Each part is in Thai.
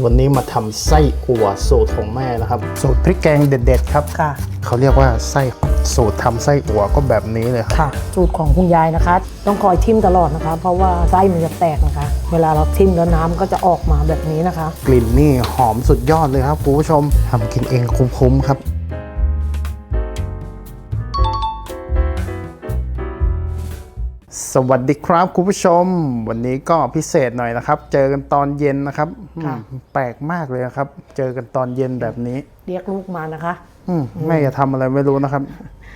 วันนี้มาทำไส้อั่วสูตรของแม่นะครับ สูตรพริกแกงเด็ด ๆ ครับค่ะ เขาเรียกว่าไส้สูตรทำไส้อั่วก็แบบนี้เลยครับค่ะ สูตรของคุณยายนะคะ ต้องคอยทิ่มตลอดนะคะ เพราะว่าไส้มันจะแตกนะคะ เวลาเราทิ่มแล้วน้ำก็จะออกมาแบบนี้นะคะ กลิ่นนี่หอมสุดยอดเลยครับคุณผู้ชมทำกินเองคุ้มๆครับ สวัสดีครับคุณผู้ชม วันนี้ก็พิเศษหน่อยนะครับ เจอกันตอนเย็นนะครับอืมค่ะแปลกมากเลยนะครับ เจอกันตอนเย็นแบบนี้ เรียกลูกมานะคะ อืมแม่จะทำอะไรไม่รู้นะครับ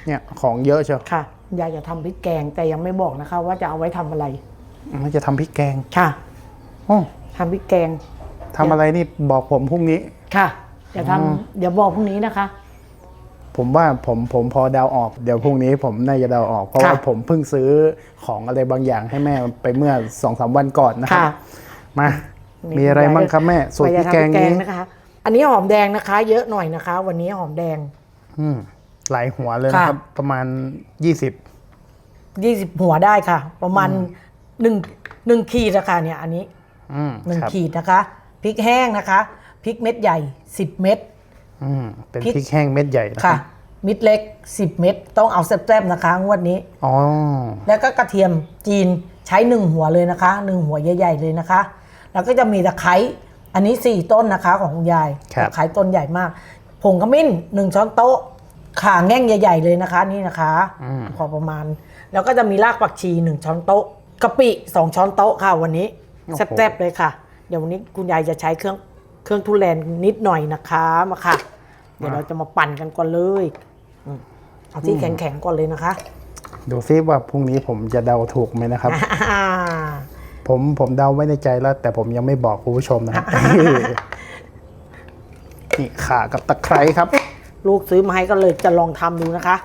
เนี่ยของเยอะเชียวค่ะยายจะทำพริกแกงแต่ยังไม่บอกนะคะ ว่าจะเอาไว้ทำอะไรมันจะทำพริกแกงค่ะโอ้ทำพริกแกงทำอะไรนี่บอกผมพรุ่งนี้ ค่ะเดี๋ยวทำเดี๋ยวบอกพรุ่งนี้นะคะ ผมว่าผมผมพอเดาออกเดี๋ยวพรุ่งนี้ผมน่าจะเดาออก เพราะค่ะว่าผมเพิ่งซื้อของอะไรบางอย่างให้แม่ไปเมื่อสองสามวันก่อนนะครัค่ะบมา มีอะไรบ้างครับแม่สูตรพริกแกงยายจะทำพรินี้นะคะ อันนี้หอมแดงนะคะ เยอะหน่อยนะคะ วันนี้หอมแดง อืมหลายหัวเลยนะครับค่ะประมาณ20 20หัวได้ค่ะ ประมาณหนึ่งหนึ่งขีดนะคะเนี่ย อันนี้อืมหนึ่งครับขีดนะคะพริกแห้งนะคะพริกเม็ดใหญ่10เม็ด อืมเป็นพริกพริกแห้งเม็ดใหญ่นะคค่ะรับมิดเล็ก 10 เม็ดต้องเอาแซ่บๆนะคะงวดนี้อ๋อแล้วก็กระเทียมจีนใช้หนึ่งหัวเลยนะคะหนึ่งหัวใหญ่ๆเลยนะคะ แล้วก็จะมีตะไคร้อันนี้ 4 ต้นนะคะของคุณยายครับตะไคร้ต้นใหญ่มากผงขมิ้นหนึ่งช้อนโต๊ะข่าแง่งใหญ่ ๆ เลยนะคะนี่นะคะพอประมาณ แล้วก็จะมีรากผักชีหนึ่งช้อนโต๊ะกะปิสองช้อนโต๊ะค่ะวันนี้แซ่บๆเลยค่ะ เดี๋ยววันนี้คุณยายจะใช้เครื่อง เครื่องทุเรนนิดหน่อยนะคะมาค่ะ เดี๋ยวเราจะมาปั่นกันก่อนเลยอืมเอาที่แข็งๆก่อนเลยนะคะ ดูซิว่าพรุ่งนี้ผมจะเดาถูกไหมนะครับผมผมเดาไว้ในใจแล้ว แต่ผมยังไม่บอกคุณผู้ชมนะครับ นี่ข่ากับตะไคร้ครับ ลูกซื้อมาให้ก็เลยจะลองทำดูนะคะ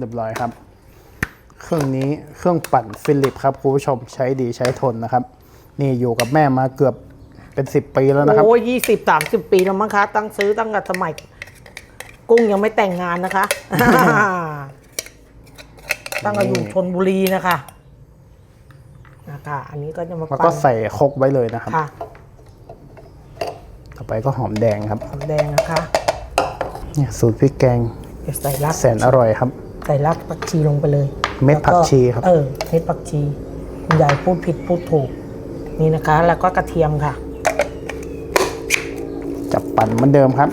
เรียบร้อยครับ เครื่องนี้เครื่องปั่นฟิลิปครับคุณผู้ชมใช้ดีใช้ทนนะครับ นี่อยู่กับแม่มาเกือบเป็นสิบปีแล้วนะครับโอ้ยี่สิบสามสิบปีแล้วมั้งคะ ตั้งซื้อตั้งแต่สมัยกุ้งยังไม่แต่งงานนะคะ ตั้งแต่อยู่ชนบุรีนะคะนะคะอันนี้ก็จะมาแล้วปั่ก็นใส่ครกไว้เลยนะครับ ค่ะต่อไปก็หอมแดงครับหอมแดงนะคะ เนี่ยสูตรพริกแกง เดี๋ยวใส่รากแสนอร่อยครับใส่รากผักชีลงไปเลยเม็ดแล้วผักชีครับ เออเม็ดผักชีคุณยายพูดผิดพูดถูก นี่นะคะ แล้วก็กระเทียมค่ะ จับปั่นเหมือนเดิมครับ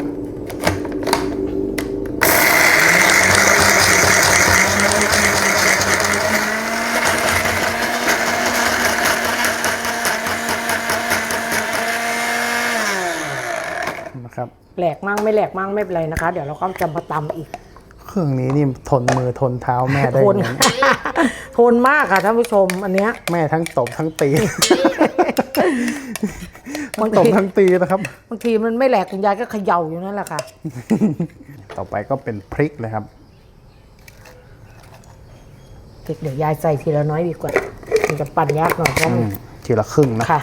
นะครับแหลกมั่งไม่แหลกมั่งไม่เป็นไรนะคะ เดี๋ยวเราก็จะมาตำอีกเค รื่องนี้นี่ทนมือทนเท้าแม่ได้ทนยังไงทนมากค่ะท่านผู้ชมอันเนี้ย แม่ทั้งตบทั้งตีบางตบทีทั้งตีนะครับ บางทีมันไม่แหลกคุณยายก็เขย่าอยู่นั่นแหละค่ะ ต่อไปก็เป็นพริกเลยครับ เดี๋ยวยายใส่ทีละน้อยดีกว่า มันจะปั่นยากหน่อยเพราะมันทีละครึ่งนะ ค่ะ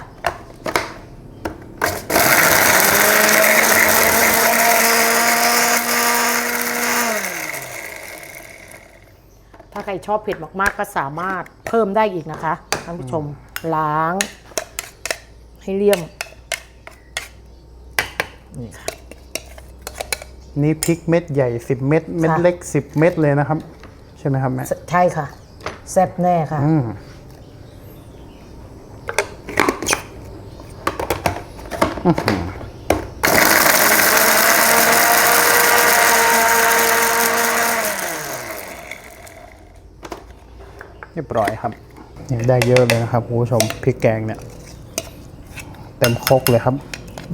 ใครชอบเผ็ดมากๆก็สามารถเพิ่มได้อีกนะคะท่านผู้ชมล้าง ให้เลี่ยมนี่ค่ะ นี่พริกเม็ดใหญ่ 10 เม็ดเม็ดค่ะ เล็ก 10 เม็ดเลยนะครับ ใช่ไหมครับแม่ใช่ค่ะ แซ่บแน่ค่ะ อืมอื้อหือ เรียบร้อยครับนี่ได้เยอะเลยนะครับคุณผู้ชมพริกแกงเนี่ย เต็มครกเลยครับ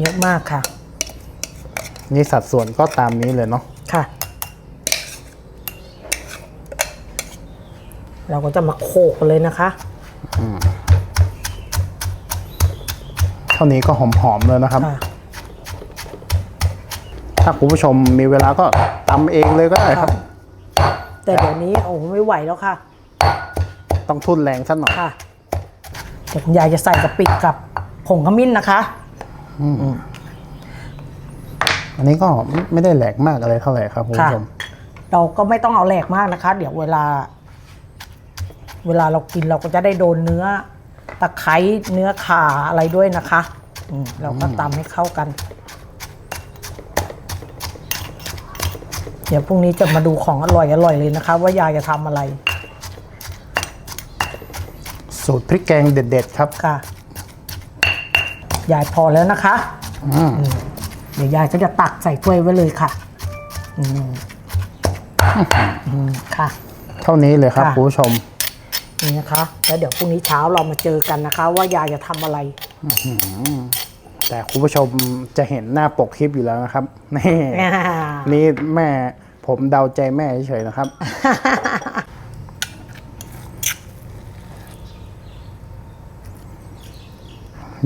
เยอะมากค่ะ นี่สัดส่วนก็ตามนี้เลยเนาะค่ะ เราก็จะมาโขกกันเลยนะคะเท่านี้ก็หอมๆเลยนะครับ ค่ะ ถ้าคุณผู้ชมมีเวลาก็ตำเองเลยก็ได้ครับ แต่เดี๋ยวนี้โอ้ไม่ไหวแล้วค่ะ ต้องทุนแรงสักหน่อยค่ะเดี๋ยวคุณยายจะใส่กะปิกับผงขมิ้นนะคะอันนี้ก็ไม่ได้แหลกมากอะไรเท่าไหร่ครับคุณผู้ชมเราก็ไม่ต้องเอาแหลกมากนะคะ เดี๋ยวเวลา เวลาเรากินเราก็จะได้โดนเนื้อ ตะไคร้เนื้อข่าอะไรด้วยนะคะอืมเราก็ตำให้เข้ากัน เดี๋ยวพรุ่งนี้จะมาดูของอร่อยอร่อยเลยนะคะ ว่ายายจะทำอะไร สูตรพริกแกงเด็ดๆครับค่ะ ยายพอแล้วนะคะ อืมเดี๋ยวยายก็จะตักใส่ถ้วยไว้เลยค่ะ อืมอืมค่ะ เท่านี้เลยครับค่ะ คุณผู้ชม นี่นะคะ แล้วเดี๋ยวพรุ่งนี้เช้าเรามาเจอกันนะคะ ว่ายายจะทำอะไร แต่คุณผู้ชมจะเห็นหน้าปกคลิปอยู่แล้วนะครับ นี่ นี่แม่ผมเดาใจแม่เฉยๆนะครับ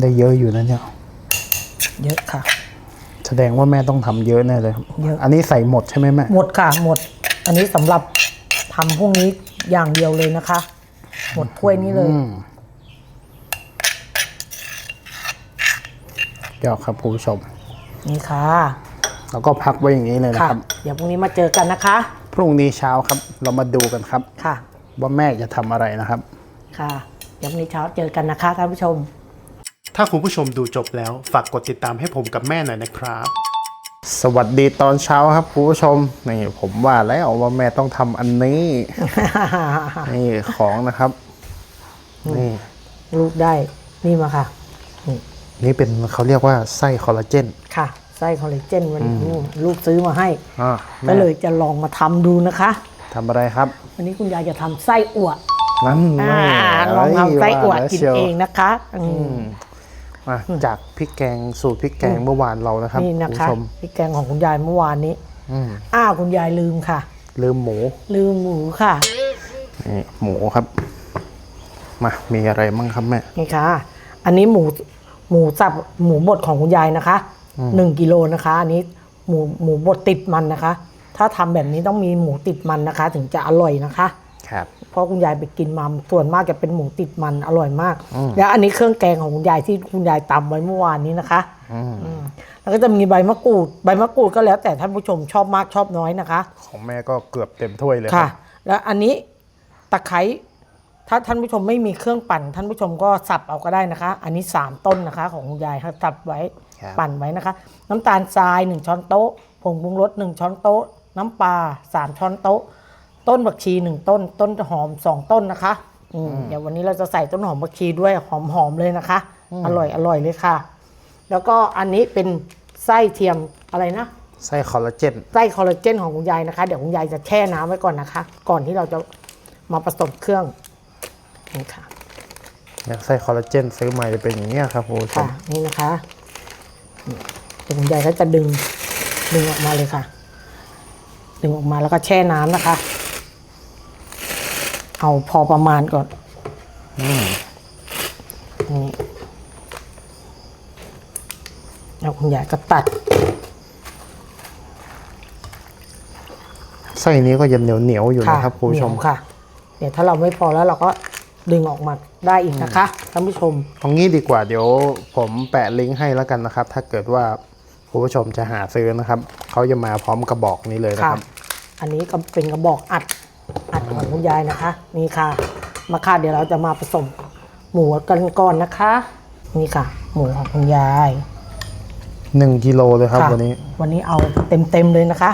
ได้เยอะอยู่นะเนี่ย เยอะค่ะ แสดงว่าแม่ต้องทำเยอะแน่เลยครับเยอะ อันนี้ใส่หมดใช่ไหมแม่ หมดค่ะหมด อันนี้สำหรับทำพรุ่งนี้อย่างเดียวเลยนะคะ หมดถ้วยนี้เลย อืมยอดครับคุณผู้ชม นี่ค่ะแล้วก็พักไว้อย่างนี้เลยนะค่ะ ครับ เดี๋ยวพรุ่งนี้มาเจอกันนะคะ พรุ่งนี้เช้าครับ เรามาดูกันครับ ค่ะ ว่าแม่จะทำอะไรนะครับ ค่ะ เดี๋ยวพรุ่งนี้เช้าเจอกันนะคะท่านผู้ชม ถ้าคุณผู้ชมดูจบแล้ว ฝากกดติดตามให้ผมกับแม่หน่อยนะครับ สวัสดีตอนเช้าครับคุณผู้ชมนี่ผมว่าแล้วว่าแม่ต้องทำอันนี้ นี่ของนะครับ นี่ลูกได้นี่มาค่ะนี่นี่เป็นเขาเรียกว่าไส้คอลลาเจนค่ะไส้คอลลาเจนวันนี้ลูกซื้อมาให้อ่าก็แม่เลยจะลองมาทำดูนะคะ ทำอะไรครับ วันนี้คุณยายจะทำไส้อั่วนั่นอ่าแม่ลองทำไส้อั่วว่าแล้กินชียวเองนะคะอืมมาจากพริกแกงสูตรพริกแกงเมื่อวานเรานะครับนี่นะณคะผู้ชมพริกแกงของคุณยายเมื่อวานนี้อืมอ้าวคุณยายลืมค่ะ ลืมหมู ลืมหมูค่ะนี่หมูครับ มามีอะไรมั่งครับแม่นี่ค่ะ อันนี้หมูหมูสับหมูบดของคุณยายนะคะหนึ่งกิโลนะคะ อันนี้หมูหมูบดติดมันนะคะ ถ้าทำแบบนี้ต้องมีหมูติดมันนะคะ ถึงจะอร่อยนะคะ ครับเพราะคุณยายไปกินมาส่วนมากจะเป็นหมูติดมันอร่อยมากอืมแล้วอันนี้เครื่องแกงของคุณยายที่คุณยายตำไว้เมื่อวานนี้นะคะอืมอืมแล้วก็จะมีใบมะกรูด ใบมะกรูดก็แล้วแต่ท่านผู้ชมชอบมากชอบน้อยนะคะ ของแม่ก็เกือบเต็มถ้วยเลยค่ะรับแล้วอันนี้ตะไคร้ถ้าท่านผู้ชมไม่มีเครื่องปั่น ท่านผู้ชมก็สับเอาก็ได้นะคะ อันนี้ 3 ต้นนะคะ ของคุณยายครับสับไว้ครับปั่นไว้นะคะ น้ำตาลทราย 1 ช้อนโต๊ะผงปรุงรส1ช้อนโต๊ะ น้ำปลา3ช้อนโต๊ะ ต้นบักชี1ต้น ต้นหอม2ต้นนะคะอืมเดี๋ยววันนี้เราจะใส่ต้นหอมบักชีด้วยหอมๆเลยนะคะ อร่อยอร่อยเลยค่ะ แล้วก็อันนี้เป็นไส้เทียมอะไรนะไส้คอลลาเจนไส้คอลลาเจนของคุณยายนะคะ เดี๋ยวคุณยายจะแช่น้ำไว้ก่อนนะคะ ก่อนที่เราจะมาผสมเครื่องนี่ค่ะเนี่ยไส้คอลลาเจนซื้อมาจะเป็นอย่างนี้ยครับคุณผู้ชค่ะมนี่นะคะนี่เดี๋ยวคุณยายก็จะดึงดึงออกมาเลยค่ะ ดึงออกมาแล้วก็แช่น้ำนะคะ เอาพอประมาณก่อนอืมนี่แล้วคุณยายก็ตัด ไส้นี้ก็ยังเหนียวเหนียวๆอยู่นะครับคุณผู้ชมเหนียวค่ะ เดี๋ยวถ้าเราไม่พอแล้วเราก็ดึงออกมาได้อีกนะคะท่านผู้ชม เอางี้ดีกว่าเดี๋ยวผมแปะลิงก์ให้แล้วกันนะครับ ถ้าเกิดว่าคุณผู้ชมจะหาซื้อนะครับเขาจะมาพร้อมกระบอกนี้เลยนะค่ะ ครับ อันนี้ก็เป็นกระบอกอัดอัดของ คุณยายนะคะนี่ค่ะ มาค่ะเดี๋ยวเราจะมาผสมหมูกันก่อนนะคะ นี่ค่ะ หมูของคุณยายหนึ่งกิโลเลยครับะวันนี้วันนี้เอาเต็มๆเลยนะคะ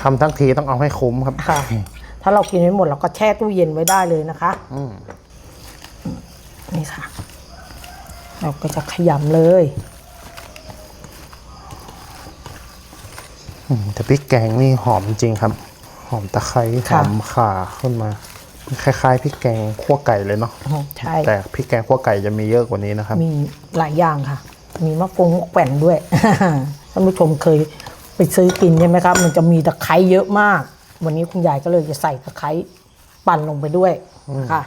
ทำทั้งทีต้องเอาให้คุ้มครับค่ะ ถ้าเรากินไม่หมดเราก็แช่ตู้เย็นไว้ได้เลยนะคะ อืมนี่ค่ะ เราก็จะขยำเลย อืมแต่พริกแกงนี่หอมจริงครับ หอมตะไคร้หค่ะ อมข่าขึ้นมา คล้ายๆพริกแกงขั่วไก่เลยเนาะใช่แต่พริกแกงขั่วไก่จะมีเยอะกว่านี้นะครับ มีหลายอย่างค่ะ มีมะกงมะแขวนด้วย ท่านผู้ชมเคยไปซื้อกินใช่ไหมครับ มันจะมีตะไคร้เยอะมาก วันนี้คุณยายก็เลยจะใส่ตะไคร้ปั่นลงไปด้วยค่ะ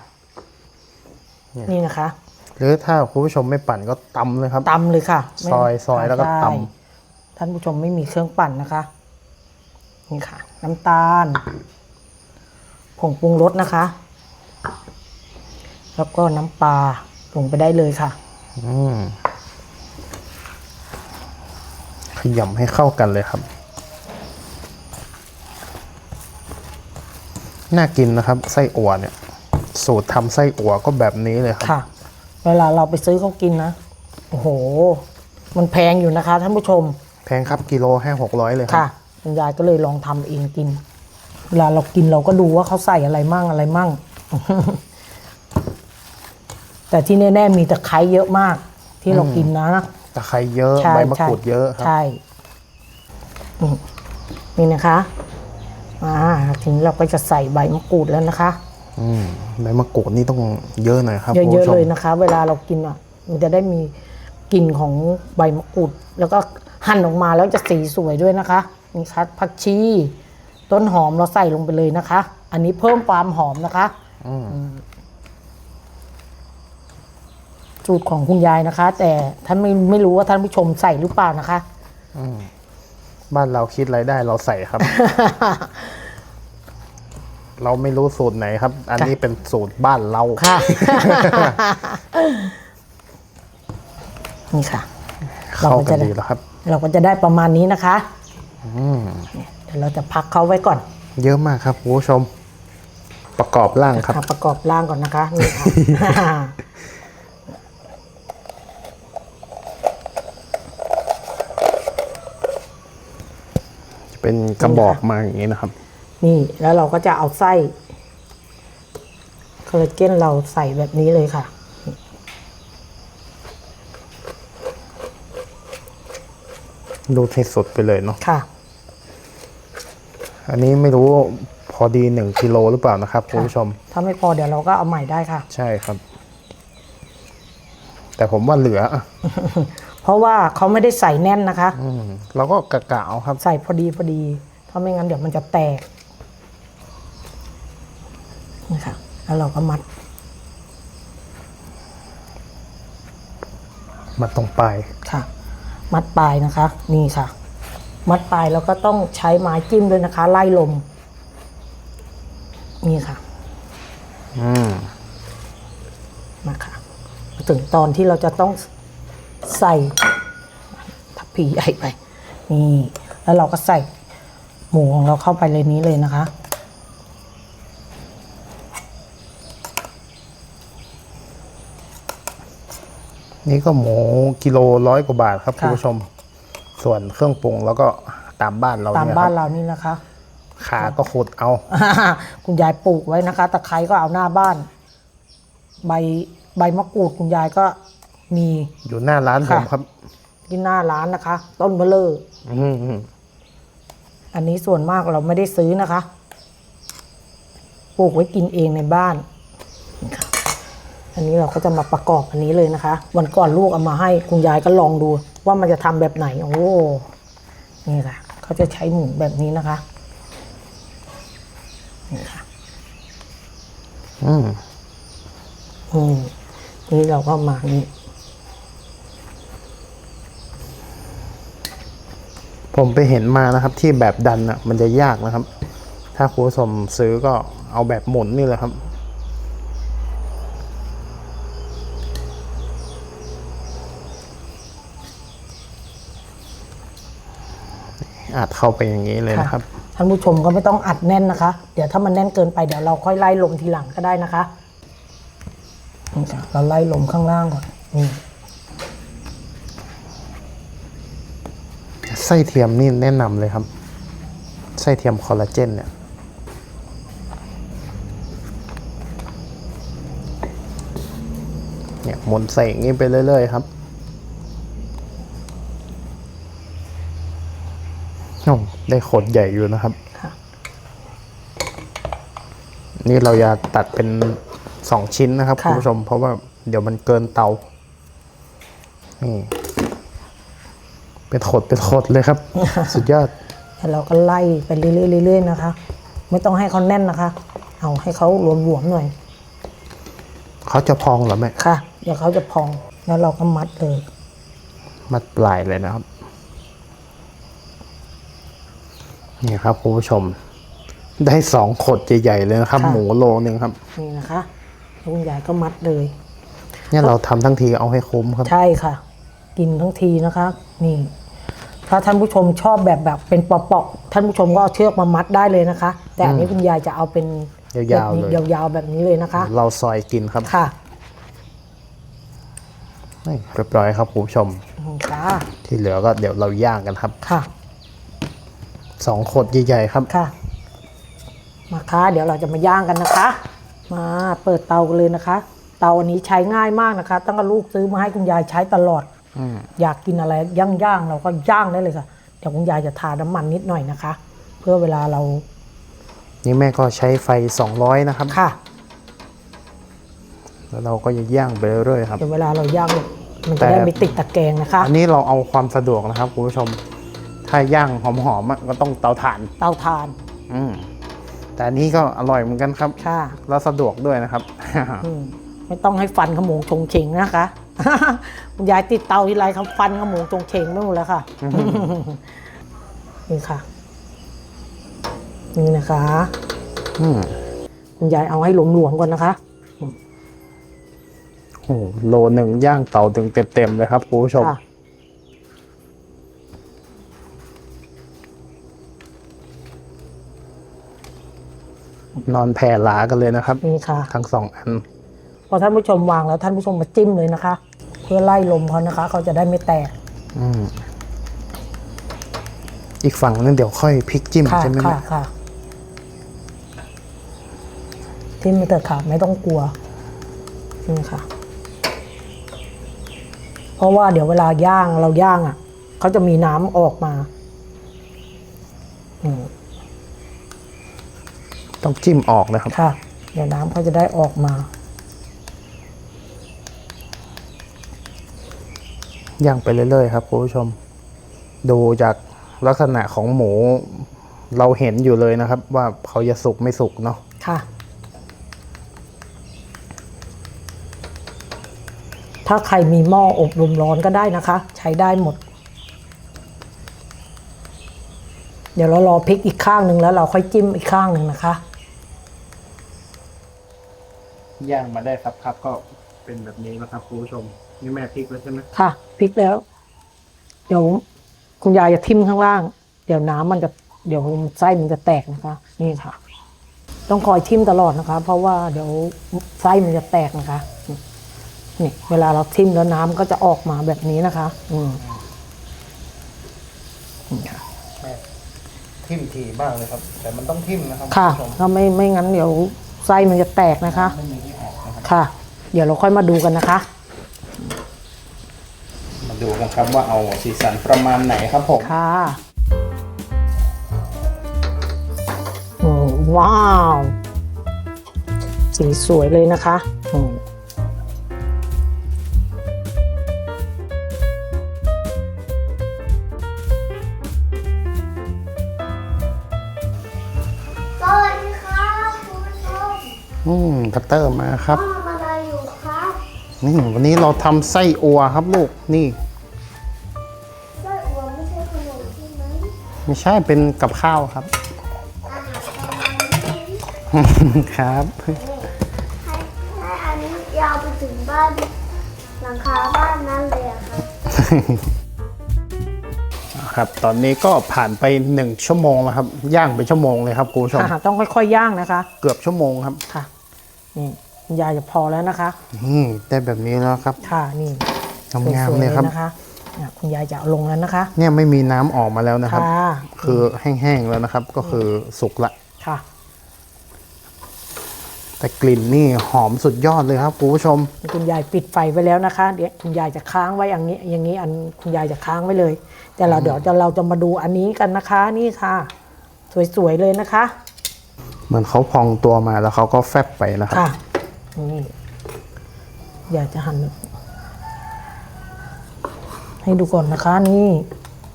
นี่นะคะหรือถ้าคุณผู้ชมไม่ปั่นก็ตำเลยครับ ตำเลยค่ะไม่ซอยซอยแล้วก็ใช่ตท่านผู้ชมไม่มีเครื่องปั่นนะคะ นี่ค่ะ น้ำตาล ผงปรุงรสนะคะ แล้วก็น้ำปลาลงไปได้เลยค่ะ อืมขยำให้เข้ากันเลยครับ น่ากินนะครับ ไส้อั่วเนี่ย สูตรทำไส้อั่วก็แบบนี้เลยครับ ค่ะ เวลาเราไปซื้อเขากินนะ โอ้โห มันแพงอยู่นะคะท่านผู้ชม แพงครับกิโลห้าหกร้อยเลยครัค่ะ บ คุณยายก็เลยลองทำเองกิน เวลาเรากินเราก็ดูว่าเขาใส่อะไรมั่งอะไรมั่ง แต่ที่แน่ๆมีตะไคร้เยอะมาก ที่เรากินนะตะไคร้เยอะใช่ใบมะกรูดเยอะครับใช่อืมนี่นะคะอ่าถึงเราก็จะใส่ใบมะกรูดแล้วนะคะอืมใบมะกรูดนี่ต้องเยอะหน่อยครับเยคุณอะผู้ชๆมเลยนะคะ เวลาเรากินอะ มันจะได้มีกลิ่นของใบมะกรูด แล้วก็หั่นออกมาแล้วจะสีสวยด้วยนะคะ นี่ค่ะผักชี ต้นหอมเราใส่ลงไปเลยนะคะ อันนี้เพิ่มความหอมนะคะอืมสูตรของคุณยายนะคะ แต่ท่านไม่ไม่รู้ว่าท่านผู้ชมใส่หรือเปล่านะคะบ้านเราคิดอะไรได้เราใส่ครับ เราไม่รู้สูตรไหนครับ อันนี้เป็นสูตรบ้านเราค่ะนี่ค่ะเราเข้าก็กัจะนได้ดีแล้วครับ เราก็จะได้ประมาณนี้นะคะ เนี่ยเดี๋ยวเราจะพักเขาไว้ก่อน เยอะมากครับคุณผู้ชม ประกอบร่างครับอะประกอบร่างก่อนนะคะนี่ค่ะ เป็นกระบอกมาอย่างนี้นะครับ นี่แล้วเราก็จะเอาไส้คอลลาเจนเราใส่แบบนี้เลยค่ะ ดูให้สุดไปเลยเนาะค่ะ อันนี้ไม่รู้พอดีหนึ่งกิโลหรือเปล่านะครับคุณผู้ชม ถ้าไม่พอเดี๋ยวเราก็เอาใหม่ได้ค่ะ ใช่ครับ แต่ผมว่าเหลืออะเพราะว่าเขาไม่ได้ใส่แน่นนะคะอืมเราก็กะกะเอาครับ ใส่พอดีพอดี ถ้าไม่งั้นเดี๋ยวมันจะแตกนี่ค่ะแล้วเราก็มัด มาตรงปลายค่ะ มัดปลายนะคะ นี่ค่ะ มัดปลายแล้วก็ต้องใช้ไม้จิ้มด้วยนะคะ ไล่ลม นี่ค่ะอืมมาค่ะมาถึงตอนที่เราจะต้องใส่ทับพีใหญ่ไป นี่ แล้วเราก็ใส่หมูของเราเข้าไปเลยนี้เลยนะคะนี่ก็หมูกิโลร้อยกว่าบาทครับค่ะคุณผู้ชม ส่วนเครื่องปรุงแล้วก็ตามบ้านเราตามเนี่ยคบ้านรับเรานี่นะคะ ขาก็ขุดเอา คุณยายปลูกไว้นะคะตะไคร้ก็เอาหน้าบ้าน ใบใบมะกรูดคุณยายก็มี อยู่หน้าร้านผค่ะ มครับ ที่หน้าร้านนะคะ ต้นเบลเลอร์อืมอืมอันนี้ส่วนมากเราไม่ได้ซื้อนะคะ ปลูกไว้กินเองในบ้านนี่ค่ะอันนี้เราก็จะมาประกอบอันนี้เลยนะคะ วันก่อนลูกเอามาให้ คุณยายก็ลองดู ว่ามันจะทำแบบไหน โอ้นี่ค่ะ เขาจะใช้หมูแบบนี้นะคะ นี่ค่ะ อืมอืมนี่เราก็มานี่ผมไปเห็นมานะครับ ที่แบบดันอะ มันจะยากนะครับ ถ้าคุณผู้ชมซื้อก็เอาแบบหมุนนี่แหละครับ อาจเข้าไปอย่างนี้เลยนะครับ ท่านผู้ชมก็ไม่ต้องอัดแน่นนะคะ เดี๋ยวถ้ามันแน่นเกินไปเดี๋ยวเราค่อยไล่ลมทีหลังก็ได้นะคะนี่ค่ะเราไล่ลมข้างล่างก่อนนี่ไส้เทียมนี่แนะนำเลยครับ ไส้เทียมคอลลาเจนเนี่ยเนี่ยหมุนใส่อย่างนี้ไปเรื่อยๆครับ อ้ได้ขดใหญ่อยู่นะครับค่ะนี่เราจะตัดเป็นสองชิ้นนะครับค่ะคุณผู้ชมเพราะว่าเดี๋ยวมันเกินเตา นี่เป็นขดเป็นขดเลยครับ สุดยอดแล้วเราก็ไล่ไปเรื่อยๆเรื่อยๆนะคะ ไม่ต้องให้เขาแน่นนะคะ เอาให้เขาหลวมๆหน่อย เขาจะพองเหรอแม่ ค่ะ เดี๋ยวเขาจะพอง แล้วเราก็มัดเลย มัดปลายเลยนะครับ นี่ครับคุณผู้ชม ได้สองขดใหญ่ๆเลยนะครับ ค่ะ หมูโลนึงครับ นี่นะคะแล้วคุณยายก็มัดเลย เนี่ยเราทำทั้งทีเอาให้คุ้มครับ ใช่ค่ะ กินทั้งทีนะคะ นี่ ถ้าท่านผู้ชมชอบแบบแบบเป็นปอกๆท่านผู้ชมก็เอาเชือกมามัดได้เลยนะคะ แต่อันนี้คุณยายจะเอาเป็นยาวๆเลยยาวๆแบบนี้เลยนะคะ เราซอยกินครับค่ะนี่เรียบร้อยครับคุณผู้ชมค่ะที่เหลือก็เดี๋ยวเราย่างกันครับ ค่ะ สองขดใหญ่ๆครับ ค่ะ มาค่ะเดี๋ยวเราจะมาย่างกันนะคะ มาเปิดเตากันเลยนะคะ เตาอันนี้ใช้ง่ายมากนะคะ ตั้งแต่ลูกซื้อมาให้คุณยายใช้ตลอด อืมอยากกินอะไรย่างๆเราก็ย่างได้เลยค่ะ เดี๋ยวคุณยายจะทาน้ำมันนิดหน่อยนะคะ เพื่อเวลาเรานี่แม่ก็ใช้ไฟ 200 นะครับ ค่ะ แล้วเราก็จะย่างไปเรื่อยๆครับ เดี๋ยวเวลาเราย่างมันแต่จะได้ไม่ติดตะแกรงนะคะ อันนี้เราเอาความสะดวกนะครับคุณผู้ชม ถ้าย่างหอมๆอะก็ต้องเตาถ่าน เตาถ่าน อืมแต่อันนี้ก็อร่อยเหมือนกันครับค่ะ แล้วสะดวกด้วยนะครับ อืมไม่ต้องให้ฟันขโมงชงเชงนะคะ คุณยายติดเตาทีไรเขาฟันขโมงชงเชงไม่หมดแล้วค่ะนี่ค่ะ นี่นะคะ อืมคุณยายเอาให้หลวมๆก่อนนะคะ โอ้โหโลหนึ่งย่างเตาถึงเต็มๆเลยครับคุณผู้ชม ค่ะ นอนแผ่หลากันเลยนะครับ นี่ค่ะ ทั้งสองอัน พอท่านผู้ชมวางแล้วท่านผู้ชมมาจิ้มเลยนะคะ เพื่อไล่ลมเขานะคะ เขาจะได้ไม่แตก อืมอีกฝั่งนึงเดี๋ยวค่อยพลิกจิ้มค่ะใช่ไหมค่ะแม่ค่ะจิ้มไปเถอะค่ะ ไม่ต้องกลัวนี่ค่ะ เพราะว่าเดี๋ยวเวลาย่างเราย่างอะเขาจะมีน้ำออกมา อืม ต้องจิ้มออกนะครับ ค่ะ เดี๋ยวน้ำเขาจะได้ออกมา ย่างไปเรื่อยๆครับคุณผู้ชม ดูจากลักษณะของหมู เราเห็นอยู่เลยนะครับ ว่าเขาจะสุกไม่สุกเนาะ ค่ะ ถ้าใครมีหม้ออบลมร้อนก็ได้นะคะ ใช้ได้หมด เดี๋ยวเรารอพลิกอีกข้างหนึ่งแล้วเราค่อยจิ้มอีกข้างหนึ่งนะคะ ย่างมาได้ครับครับก็เป็นแบบนี้นะครับคุณผู้ชมนี่แม่พริกแล้วใช่ไหมค่ะพลิกแล้ว เดี๋ยวคุณยายจะทิ่มข้างล่าง เดี๋ยวน้ำมันจะเดี๋ยวไส้มันจะแตกนะคะ นี่ค่ะ ต้องคอยทิ่มตลอดนะคะ เพราะว่าเดี๋ยวไส้มันจะแตกนะคะนี่เวลาเราทิ่มแล้วน้ำก็จะออกมาแบบนี้นะคะ อืมนี่ค่ะทิมทีบ้างเลยครับ แต่มันต้องทิมนะครับค่ะณผู้ชมถ้าไม่ไม่งั้นเดี๋ยว ไส้มันจะแตกนะคะไม่มีที่ออกนะครับค่ะ เดี๋ยวเราค่อยมาดูกันนะคะ มาดูกันครับว่าเอาสีสันประมาณไหนครับผม ค่ะโอ้ว้าว สีสวยเลยนะคะอืม ตเตอร์มาครับ ทำอะไรอยู่ครับนี่วันนี้เราทำไส้อัวครับลูกนี่ ไส้อั่วไม่ใช่ขนมใช่ไหมไม่ใช่เป็นกับข้าวครับ อาหารประมาณนี้ครับ ให้ให้อันนี้ยาวไปถึงบ้านหลังคาบ้านนั้นเลยอะครับครับ ตอนนี้ก็ผ่านไปหนึ่งชั่วโมงแล้วครับ ย่างไปชั่วโมงเลยครับคุณผู้ชมค่ะต้องค่อยๆย่างนะคะ เกือบชั่วโมงครับ ค่ะ นี่คุณยายจะพอแล้วนะคะ นี่ได้แบบนี้แล้วครับ ค่ะนี่งามสวๆๆเลยครับนะคะเนี่ยคุณยายจะเอาลงแล้วนะคะ เนี่ยไม่มีน้ำออกมาแล้วนะครับค่ะคือแห้งๆแล้วนะครับ ก็คือสุกละค่ะ แต่กลิ่นนี่หอมสุดยอดเลยครับคุณผู้ชม คุณยายปิดไฟไว้แล้วนะคะเดี๋ยวคุณยายจะค้างไว้อย่างนี้ อย่างนี้อันคุณยายจะค้างไว้เลย แต่เราเดี๋ยวจะเราจะมาดูอันนี้กันนะคะ นี่ค่ะ สวยๆเลยนะคะ เหมือนเขาพองตัวมาแล้วเขาก็แฟบไปนะครับ ค่ะนี่อยากจะหัน ให้ดูก่อนนะคะ นี่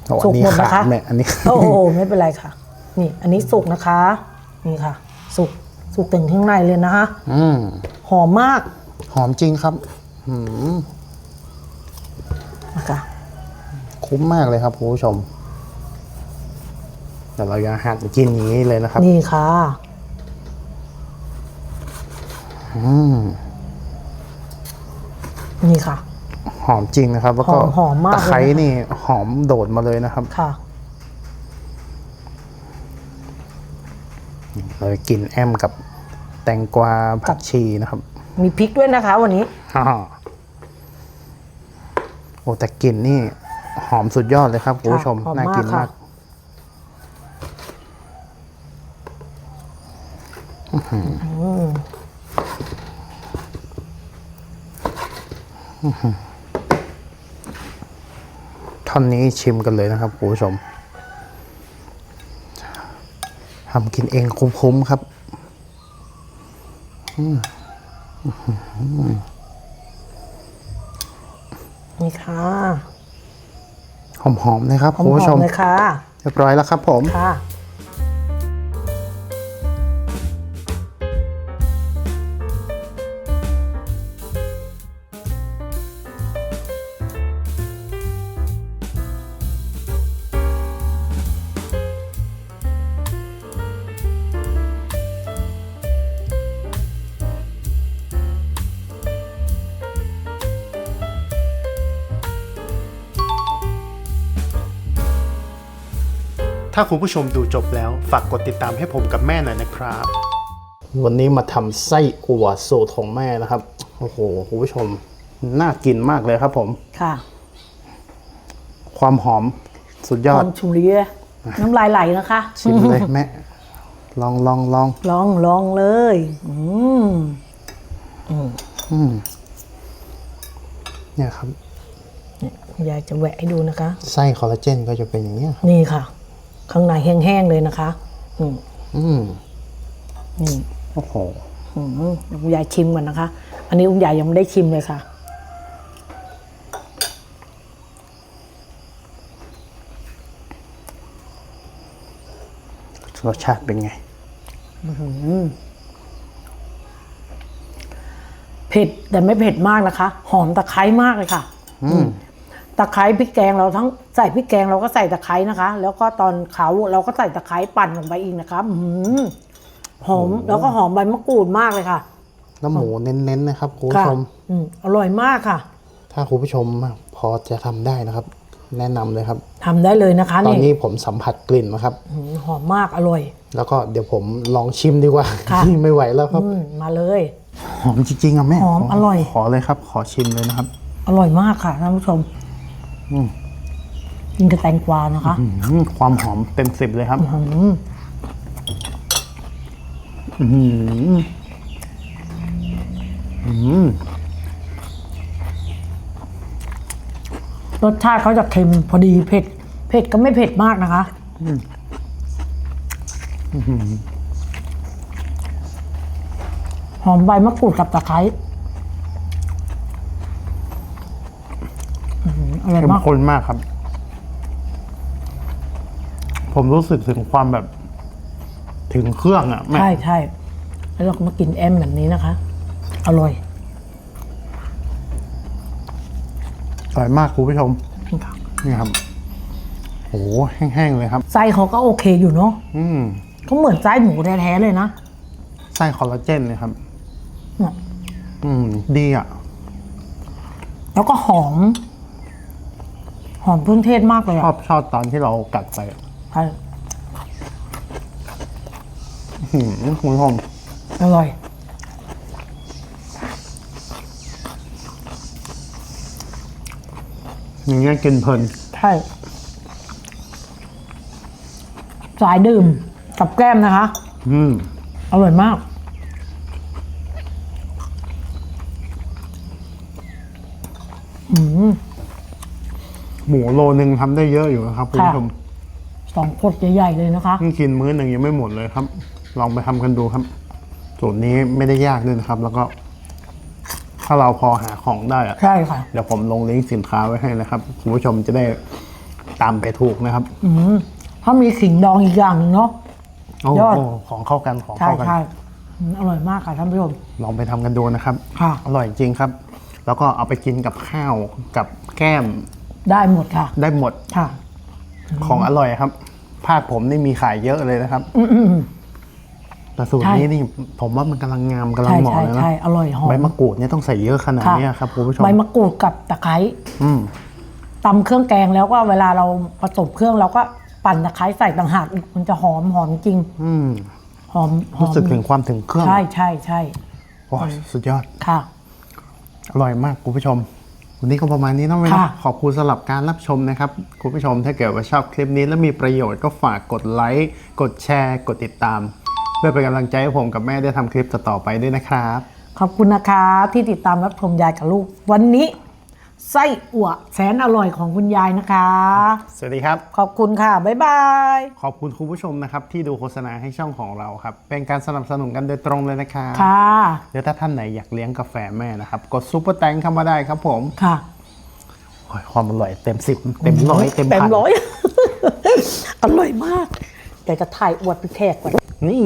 โอ้สุอักนนี้หมดนะคะ ขาดแม่อันนี้ โอ้โหไม่เป็นไรค่ะ นี่ อันนี้สุกนะคะ นี่ค่ะ สุกสุกถึงข้างในเลยนะคะ อืมหอมมากหอมจริงครับอืมนะคะคุ้มมากเลยครับคุณผู้ชมเดี๋ยวเราจะหั่นกินอย่างนี้เลยนะครับ นี่ค่ะอืม นี่ค่ะ หอมจริงนะครับ แล้วก็หอมหอมมากตะไคร้เลยนะคะนี่ หอมโดดมาเลยนะครับ ค่ะเราจะกินแอมกับแตงกวาผักชีนะครับ มีพริกด้วยนะคะ วันนี้ฮ่าโอ้แต่กลิ่นนี่ หอมสุดยอดเลยครับคุณผู้ชมหอมน่ากินค่ะมาก ท่อนนี้ชิมกันเลยนะครับคุณผู้ชมทำกินเองคุ้มๆครับนี่ค่ะหอมๆเลยครับหอคุณผู้ชมมๆเลยค่ะเรียบร้อยแล้วครับผมค่ะ ถ้าคุณผู้ชมดูจบแล้ว ฝากกดติดตามให้ผมกับแม่หน่อยนะครับ วันนี้มาทำไส้อั่วสูตรของแม่นะครับ โอ้โหคุณผู้ชม น่ากินมากเลยครับผม ค่ะ ความหอมสุดยหออดมชุมรีเลยน้ำลายไหลนะคะชิมเลยแม่ ลองลองลองลองลองเลย อืมเนี่ยครับยายจะแหวะให้ดูนะคะ ไส้คอลลาเจนก็จะเป็นอย่างนี้ยครับ นี่ค่ะ ข้างในแห้งๆเลยนะคะอืมอืมนี่โอ้โหอืมเดี๋ยวคุณยายชิมก่อนนะคะ อันนี้คุณยายยังไม่ได้ชิมเลยค่ะ รสชาติเป็นไง เผ็ดแต่ไม่เผ็ดมากนะคะ หอมตะไคร้มากเลยค่ะ อืม ตะไคร้พริกแกงเราทั้งใส่พริกแกงเราก็ใส่ตะไคร้นะคะ แล้วก็ตอนเขาเราก็ใส่ตะไคร้ปั่นลงไปอีกนะคะอื้อหือหอมแล้วก็หอมใบมะกรูดมากเลยค่ะแล้วหมูเน้นๆนะครับคุณผู้ค่ะชมอืมอร่อยมากค่ะ ถ้าคุณผู้ชมพอจะทำได้นะครับ แนะนำเลยครับทำได้เลยนะคะตอนนี่นี้ผมสัมผัสกลิ่นนะครับอื้อหือหอมมากอร่อย แล้วก็เดี๋ยวผมลองชิมดีกว่าค่ะไม่ไหวแล้วครับอืมมาเลยหอมจริงๆอะแม่หอมอร่อยขอเลยครับ ขอชิมเลยนะครับ อร่อยมากค่ะท่านผู้ชมอืม กินกับแตงกวานะคะอื้อหือความหอมเต็มสิบเลยครับอืมอื้อหืออื้อหือรสชาติเขาจะเค็มพอดีเผ็ด เผ็ดก็ไม่เผ็ดมากนะคะหอมใบมะกรูดกับตะไคร้ อื้อหืออร่อยเข้มมากข้นมากครับ ผมรู้สึกถึงความแบบ ถึงเครื่องอะแม่ใช่ใช่แล้วเราก็มากินแอมแบบนี้นะคะ อร่อยอร่อยมากคุณผู้ชม นี่ครับโอ้โหแห้งๆเลยครับ ไส้เขาก็โอเคอยู่เนาะอืมเขาเหมือนไส้หมูแท้ๆเลยนะไส้คอลลาเจนเลยครับเนี่ยอืมดีอะ แล้วก็หอม หอมเครื่องเทศมากเลยชออะบชอบตอนที่เรากัดไปอะใช่อื้อหือคุณผู้ชมอร่อย อย่างเงี้ยกินเพลินใช่สายดื่มกับแก้มนะคะ อืมอร่อยมาก หมูโลนึงทำได้เยอะอยู่นะครับคุณผู้ชมสองขวดใหญ่ๆเลยนะคะเพิ่งกินมื้อหนึ่งยังไม่หมดเลยครับ ลองไปทำกันดูครับสูตรนี้ไม่ได้ยากด้วยนะครับ แล้วก็ ถ้าเราพอหาของได้อะใช่ค่ะ เดี๋ยวผมลงลิงก์สินค้าไว้ให้นะครับคุณผู้ชมจะได้ตามไปถูกนะครับอืมถ้ามีขิงดองอีกอย่างหนึ่งเนาะ โอ้ยอดโหของเข้ากันของใช่เข้ากัน ใช่อืมอร่อยมากค่ะท่านผู้ชม ลองไปทำกันดูนะครับ ค่ะ อร่อยจริงครับ แล้วก็เอาไปกินกับข้าวกับแก้ม ได้หมดค่ะ ได้หมดค่ะ ของอร่อยครับพาดผมนี่มีขายเยอะเลยนะครับอืมอืมอืมแต่สูตรใช่นี้นี่ผมว่ามันกำลังงามกำลังใช่เหมาะใช่เลยนะใช่อร่อยหอมใบมะกรูดเนี่ยต้องใส่เยอะขนาดค่ะเนี้ยครับคุณผู้ชมใบมะกรูดกับตะไคร้อืมตำเครื่องแกงแล้วก็เวลาเราผสมเครื่องเราก็ปั่นตะไคร้ใส่ต่างหากอีกมันจะหอมหอมจริง อืมหหอมหอรู้มสึกถึงความถึงเครื่อง ใช่ใช่ใช่โอ้ยสุดยอดค่ะ อร่อยมากคุณผู้ชม วันนี้ก็ประมาณนี้เนาะแม่เนาะค่ะขอบคุณสำหรับการรับชมนะครับ คุณผู้ชมถ้าเกิดว่าชอบคลิปนี้แล้วมีประโยชน์ก็ฝากกดไลค์ กดแชร์ กดติดตาม เพื่อเป็นกำลังใจให้ผมกับแม่ได้ทำคลิปต่อๆไปด้วยนะครับ ขอบคุณนะคะที่ติดตามรับชมยายกับลูก วันนี้ ไส้อั่วแสนอร่อยของคุณยายนะคะ สวัสดีครับ ขอบคุณค่ะ บ๊ายบาย ขอบคุณคุณผู้ชมนะครับ ที่ดูโฆษณาให้ช่องของเราครับ เป็นการสนับสนุนกันโดยตรงเลยนะครับค่ะ เดี๋ยวถ้าท่านไหนอยากเลี้ยงกาแฟแม่นะครับ กดซุปเปอร์แตงเข้ามาได้ครับผมค่ะโอ้ยความอร่อยเต็มสิบเต็มร้อยเต็มเต็มพันร้อย อร่อยมากแต่จะถ่ายอวดไปแขกก่อนนี่